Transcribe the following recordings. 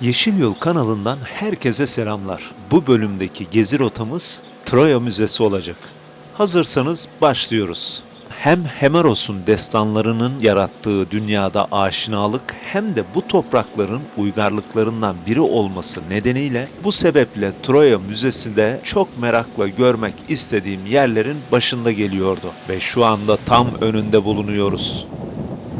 Yeşil Yol kanalından herkese selamlar. Bu bölümdeki gezi rotamız Troya Müzesi olacak. Hazırsanız başlıyoruz. Hem Hemeros'un destanlarının yarattığı dünyada aşinalık hem de bu toprakların uygarlıklarından biri olması nedeniyle bu sebeple Troya Müzesi de çok merakla görmek istediğim yerlerin başında geliyordu ve şu anda tam önünde bulunuyoruz.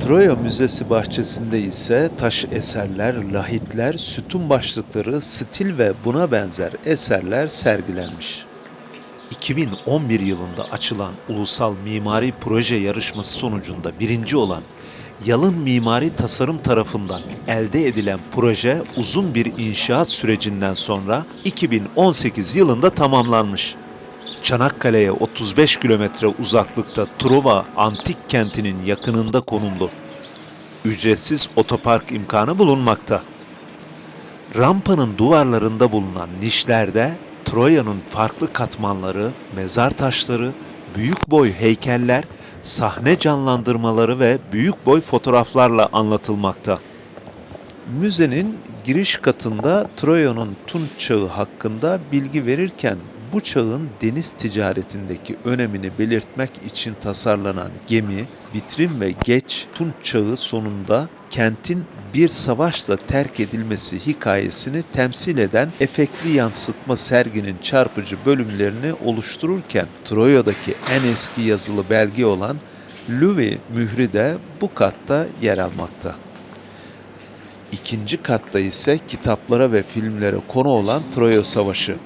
Troya Müzesi bahçesinde ise taş eserler, lahitler, sütun başlıkları, stil ve buna benzer eserler sergilenmiş. 2011 yılında açılan ulusal mimari proje yarışması sonucunda birinci olan Yalın Mimari Tasarım tarafından elde edilen proje uzun bir inşaat sürecinden sonra 2018 yılında tamamlanmış. Çanakkale'ye 35 kilometre uzaklıkta Truva antik kentinin yakınında konumlu. Ücretsiz otopark imkanı bulunmakta. Rampanın duvarlarında bulunan nişlerde Troya'nın farklı katmanları, mezar taşları, büyük boy heykeller, sahne canlandırmaları ve büyük boy fotoğraflarla anlatılmakta. Müzenin giriş katında Troya'nın Tunç çağı hakkında bilgi verirken bu çağın deniz ticaretindeki önemini belirtmek için tasarlanan gemi, vitrin ve geç Tunç çağı sonunda kentin bir savaşla terk edilmesi hikayesini temsil eden efektli yansıtma serginin çarpıcı bölümlerini oluştururken Troya'daki en eski yazılı belge olan Louis mührü de bu katta yer almakta. İkinci katta ise kitaplara ve filmlere konu olan Troya Savaşı.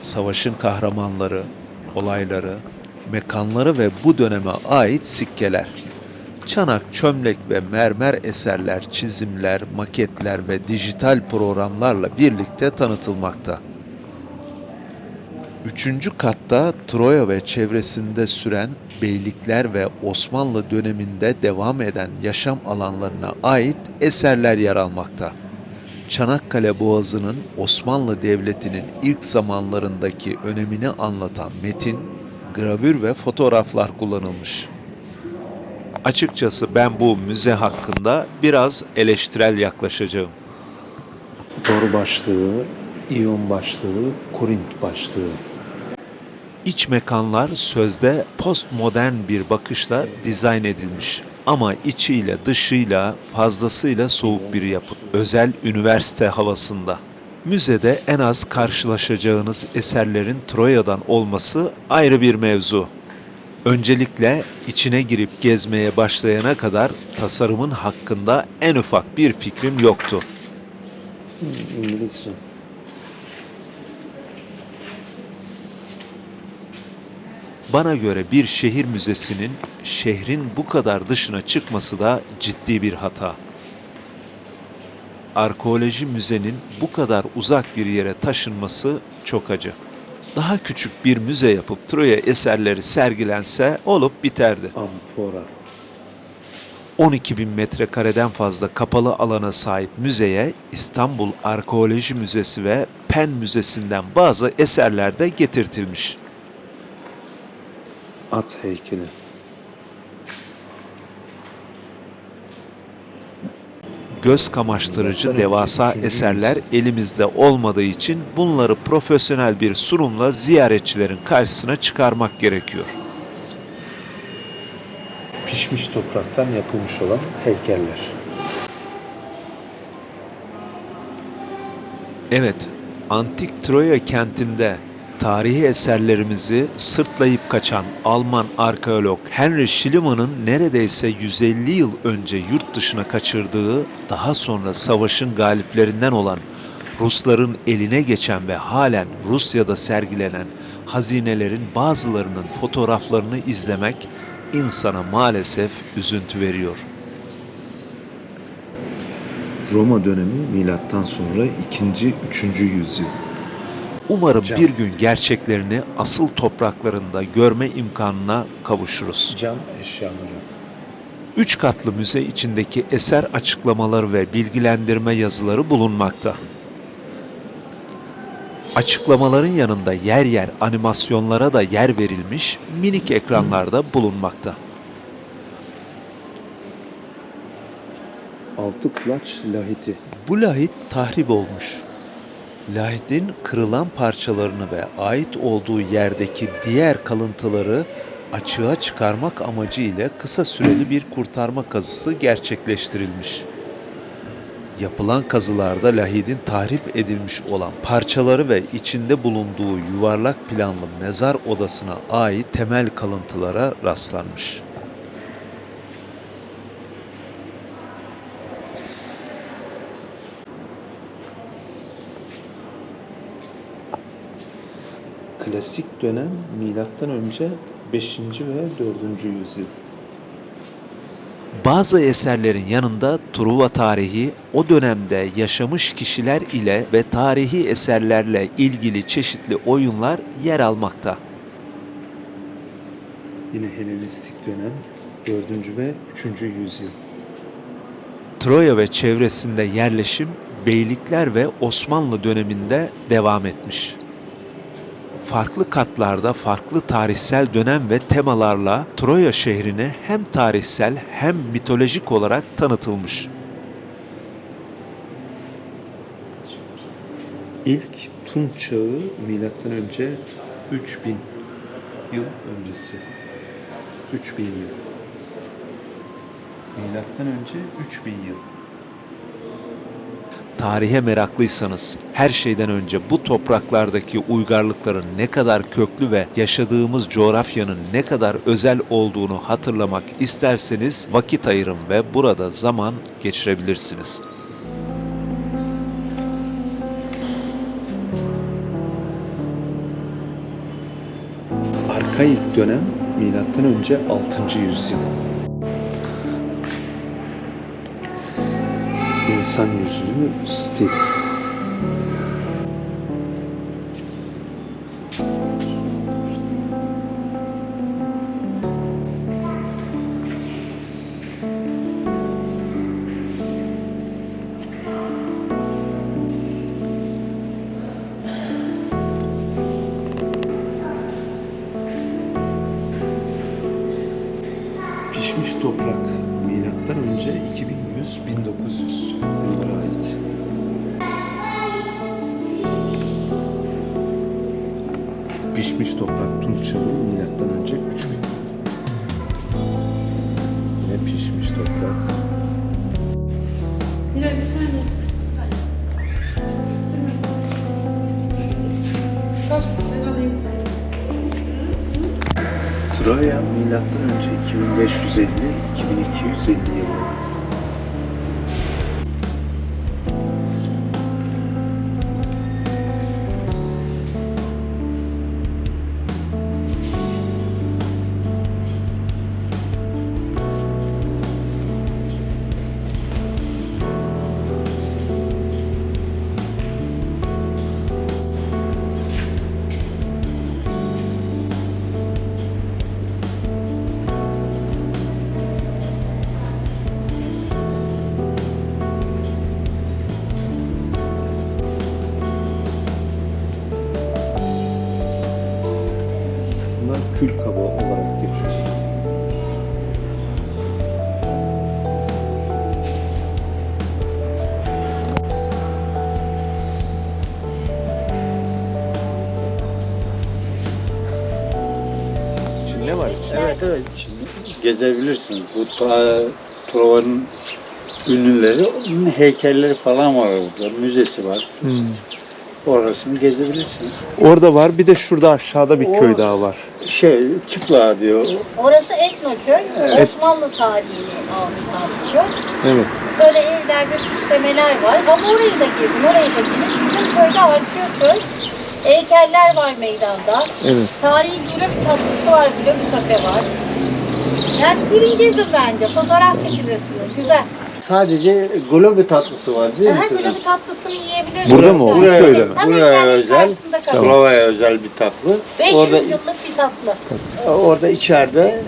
Savaşın kahramanları, olayları, mekanları ve bu döneme ait sikkeler. Çanak, çömlek ve mermer eserler, çizimler, maketler ve dijital programlarla birlikte tanıtılmakta. Üçüncü katta Troya ve çevresinde süren beylikler ve Osmanlı döneminde devam eden yaşam alanlarına ait eserler yer almakta. Çanakkale Boğazı'nın Osmanlı Devleti'nin ilk zamanlarındaki önemini anlatan metin, gravür ve fotoğraflar kullanılmış. Açıkçası ben bu müze hakkında biraz eleştirel yaklaşacağım. Doğru başlığı, İyon başlığı, Korint başlığı. İç mekanlar sözde postmodern bir bakışla dizayn edilmiş ama içiyle dışıyla fazlasıyla soğuk bir yapı. Özel üniversite havasında. Müzede en az karşılaşacağınız eserlerin Troya'dan olması ayrı bir mevzu. Öncelikle içine girip gezmeye başlayana kadar tasarımın hakkında en ufak bir fikrim yoktu. İngilizce. Bana göre bir şehir müzesinin şehrin bu kadar dışına çıkması da ciddi bir hata. Arkeoloji müzenin bu kadar uzak bir yere taşınması çok acı. Daha küçük bir müze yapıp Troya eserleri sergilense olup biterdi. Amfora. 12 bin metrekareden fazla kapalı alana sahip müzeye İstanbul Arkeoloji Müzesi ve Pen Müzesi'nden bazı eserler de getirtilmiş. At heykeli. göz kamaştırıcı devasa eserler elimizde olmadığı için bunları profesyonel bir sunumla ziyaretçilerin karşısına çıkarmak gerekiyor. Pişmiş topraktan yapılmış olan heykeller. Evet, antik Troya kentinde tarihi eserlerimizi sırtlayıp kaçan Alman arkeolog Henry Schliemann neredeyse 150 yıl önce yurt dışına kaçırdığı, daha sonra savaşın galiplerinden olan Rusların eline geçen ve halen Rusya'da sergilenen hazinelerin bazılarının fotoğraflarını izlemek insana maalesef üzüntü veriyor. Roma dönemi milattan sonra 2. 3. yüzyıl. Umarım Cam. bir gün gerçeklerini asıl topraklarında görme imkanına kavuşuruz. Cam eşyaları. Üç katlı müze içindeki eser açıklamaları ve bilgilendirme yazıları bulunmakta. Açıklamaların yanında yer yer animasyonlara da yer verilmiş minik ekranlarda bulunmakta. altı kulaç lahiti. Bu lahit tahrip olmuş. Lahitin kırılan parçalarını ve ait olduğu yerdeki diğer kalıntıları açığa çıkarmak amacıyla kısa süreli bir kurtarma kazısı gerçekleştirilmiş. Yapılan kazılarda lahidin tahrip edilmiş olan parçaları ve içinde bulunduğu yuvarlak planlı mezar odasına ait temel kalıntılara rastlanmış. Klasik dönem milattan önce 5. ve 4. yüzyıl. Bazı eserlerin yanında Truva tarihi o dönemde yaşamış kişiler ile ve tarihi eserlerle ilgili çeşitli oyunlar yer almakta. Yine Helenistik dönem 4. ve 3. yüzyıl. Troya ve çevresinde yerleşim beylikler ve Osmanlı döneminde devam etmiş. Farklı katlarda farklı tarihsel dönem ve temalarla Troya şehrine hem tarihsel hem mitolojik olarak tanıtılmış. İlk Tunç çağı milattan önce 3000 yıl öncesi. 3000 yıl. Milattan önce 3000 yıl. Tarihe meraklıysanız her şeyden önce bu topraklardaki uygarlıkların ne kadar köklü ve yaşadığımız coğrafyanın ne kadar özel olduğunu hatırlamak isterseniz vakit ayırın ve burada zaman geçirebilirsiniz. Arkaik dönem milattan önce 6. yüzyıl. İnsan yüzlü stil. Pişmiş toprak önce 2100-1900 yıllara ait. Pişmiş toprak Tunç çağı milattan önce 3000. Yine pişmiş toprak. Bir saniye. Troya milattan önce 2550-2250 yılları. Kül kabı olarak geçiyor. Şimdi ne var içinde? Evet evet. Şimdi gezebilirsiniz. Bu ta, Trova'nın ünlüleri, onun heykelleri falan var burada. Müzesi var. Orasını gezebilirsiniz. Orada var. Bir de şurada aşağıda bir O- köy daha var. Şey, Çıpla diyor. Orası Etnoköy. Evet. Osmanlı tarihini anlatan bir köy. Evet. Böyle evler ve süslemeler var. Ama orayı da gezin, orayı da gezin. Bizim köyde Arkeoköy. Heykeller var meydanda. Evet. Tarihi gülüm tatlısı var, gülüm kafe var. Yani girin gezin bence. Fotoğraf çekilirsiniz. Güzel. Sadece globi tatlısı var değil mi Aha, gülüm tatlısını yiyebilirsiniz. Burada mı o? Bu Buraya, köyde mi? Buraya tabii, özel, karşısında kalıyor. Özel bir tatlı. 500 Orada yıllık bir tatlı. orada içeride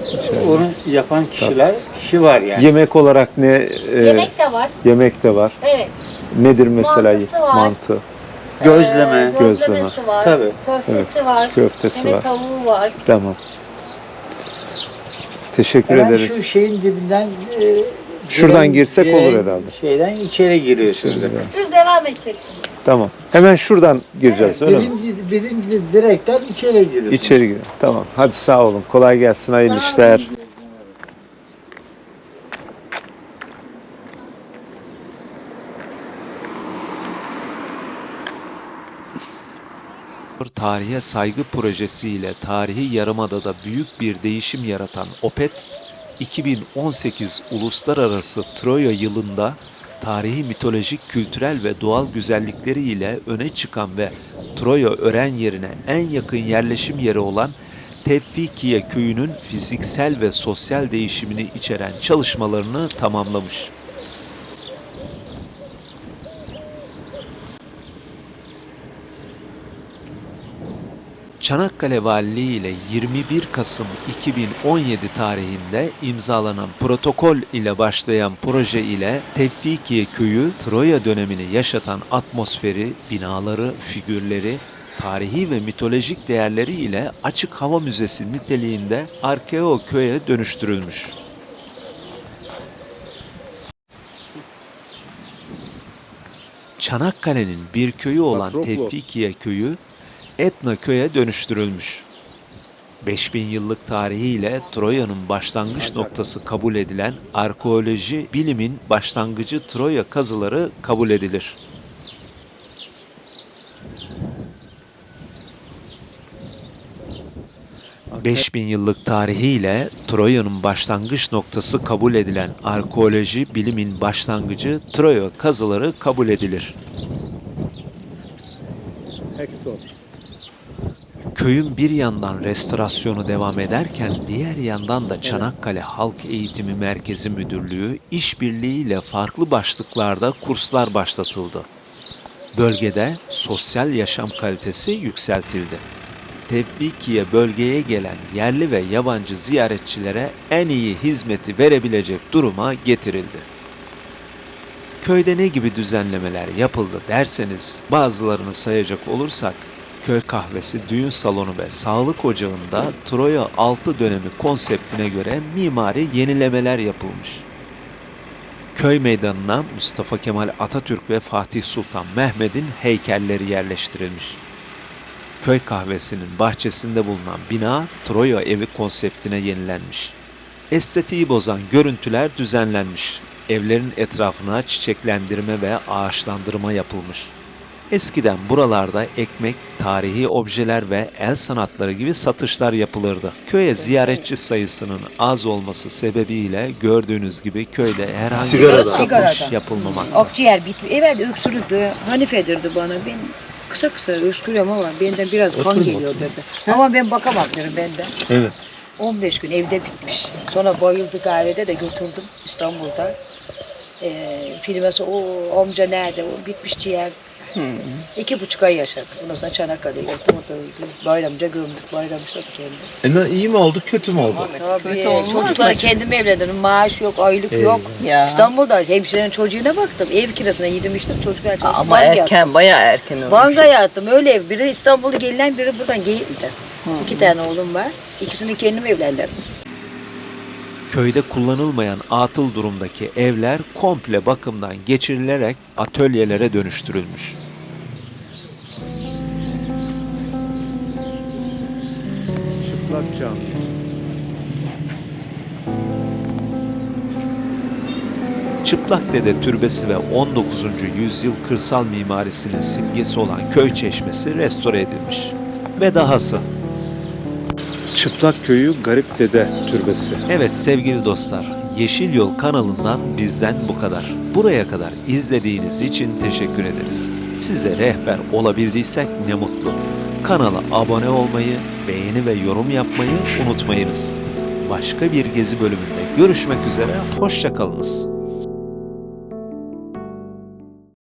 onu yapan kişiler, kişi var yani. Yemek olarak ne? e, Yemek de var. yemek de var. Evet. Nedir mesela Mantısı var. mantı? Gözleme. Ee, Gözleme. var. Tabii. Köftesi var. Köftesi var. tavuğu var. Tamam. Teşekkür Hemen ederiz. şu şeyin dibinden e, Şuradan girsek olur direkt herhalde. Şeyden içeri giriyorsunuz. Düz devam edeceksin. Tamam. Hemen şuradan gireceğiz öyle mi? Birinci, birinci direkten içeri giriyorsunuz. İçeri girelim. Tamam. Hadi sağ olun. Kolay gelsin. Hayırlı işler. Tarihe saygı projesiyle tarihi yarımadada büyük bir değişim yaratan OPET, 2018 Uluslararası Troya yılında tarihi mitolojik, kültürel ve doğal güzellikleriyle öne çıkan ve Troya ören yerine en yakın yerleşim yeri olan Tevfikiye köyünün fiziksel ve sosyal değişimini içeren çalışmalarını tamamlamış. Çanakkale Valiliği ile 21 Kasım 2017 tarihinde imzalanan protokol ile başlayan proje ile Tevfikiye Köyü Troya dönemini yaşatan atmosferi, binaları, figürleri, tarihi ve mitolojik değerleri ile açık hava müzesi niteliğinde Arkeo köye dönüştürülmüş. Çanakkale'nin bir köyü olan. Tevfikiye köyü Etna köye dönüştürülmüş. 5000 yıllık tarihiyle Troya'nın başlangıç noktası kabul edilen arkeoloji bilimin başlangıcı Troya kazıları kabul edilir. ...5000 yıllık tarihiyle Troya'nın başlangıç noktası kabul edilen arkeoloji bilimin başlangıcı Troya kazıları kabul edilir. Hector. Köyün bir yandan restorasyonu devam ederken diğer yandan da Çanakkale Halk Eğitimi Merkezi Müdürlüğü işbirliğiyle farklı başlıklarda kurslar başlatıldı. Bölgede sosyal yaşam kalitesi yükseltildi. Tevfikiye bölgeye gelen yerli ve yabancı ziyaretçilere en iyi hizmeti verebilecek duruma getirildi. Köyde ne gibi düzenlemeler yapıldı derseniz bazılarını sayacak olursak köy kahvesi, düğün salonu ve sağlık ocağında Troya 6 dönemi konseptine göre mimari yenilemeler yapılmış. Köy meydanına Mustafa Kemal Atatürk ve Fatih Sultan Mehmet'in heykelleri yerleştirilmiş. Köy kahvesinin bahçesinde bulunan bina Troya evi konseptine yenilenmiş. Estetiği bozan görüntüler düzenlenmiş. Evlerin etrafına çiçeklendirme ve ağaçlandırma yapılmış. Eskiden buralarda ekmek, tarihi objeler ve el sanatları gibi satışlar yapılırdı. Köye ziyaretçi sayısının az olması sebebiyle gördüğünüz gibi köyde herhangi bir satış Sigaradan. yapılmamakta. Akciğer bitmi. Evet öksürürdü. Hanifedirdi bana. Ben kısa kısa öksürüyorum ama benden biraz kan Oturun, geliyor oturun. dedi. Ama ben bakamam dedim benden. Evet. 15 gün evde bitmiş. Sonra bayıldı kahvede de götürdüm İstanbul'da. Ee, filmesi o amca nerede? O bitmiş ciğer. İki buçuk ay yaşadı. Ondan sonra Çanakkale'ye gittim. O da öldü. Bayramca gömdük. Bayramçladı kendi. E, iyi mi oldu, kötü mü oldu? Tabii. Kötü olmaz mı? Çocukları kendim evlendirdim. Maaş yok, aylık Ee, yok. Ya. İstanbul'da hemşirenin çocuğuna baktım. Ev kirasına yedim içtim. Çocuklar çalıştım. Ama erken, bayağı erken olmuş. Bankaya attım öyle ev. Biri İstanbul'u gelinen biri buradan Geyikli'den. İki tane oğlum var. İkisini kendim evlendirdim. Köyde kullanılmayan atıl durumdaki evler komple bakımdan geçirilerek atölyelere dönüştürülmüş. Çıplak cami. Çıplak Dede Türbesi ve 19. yüzyıl kırsal mimarisinin simgesi olan köy çeşmesi restore edilmiş. Ve dahası, Çıplak köyü Garip Dede Türbesi. evet sevgili dostlar, Yeşil Yol kanalından bizden bu kadar. Buraya kadar izlediğiniz için teşekkür ederiz. Size rehber olabildiysek ne mutlu. Kanala abone olmayı, beğeni ve yorum yapmayı unutmayınız. Başka bir gezi bölümünde görüşmek üzere, hoşçakalınız.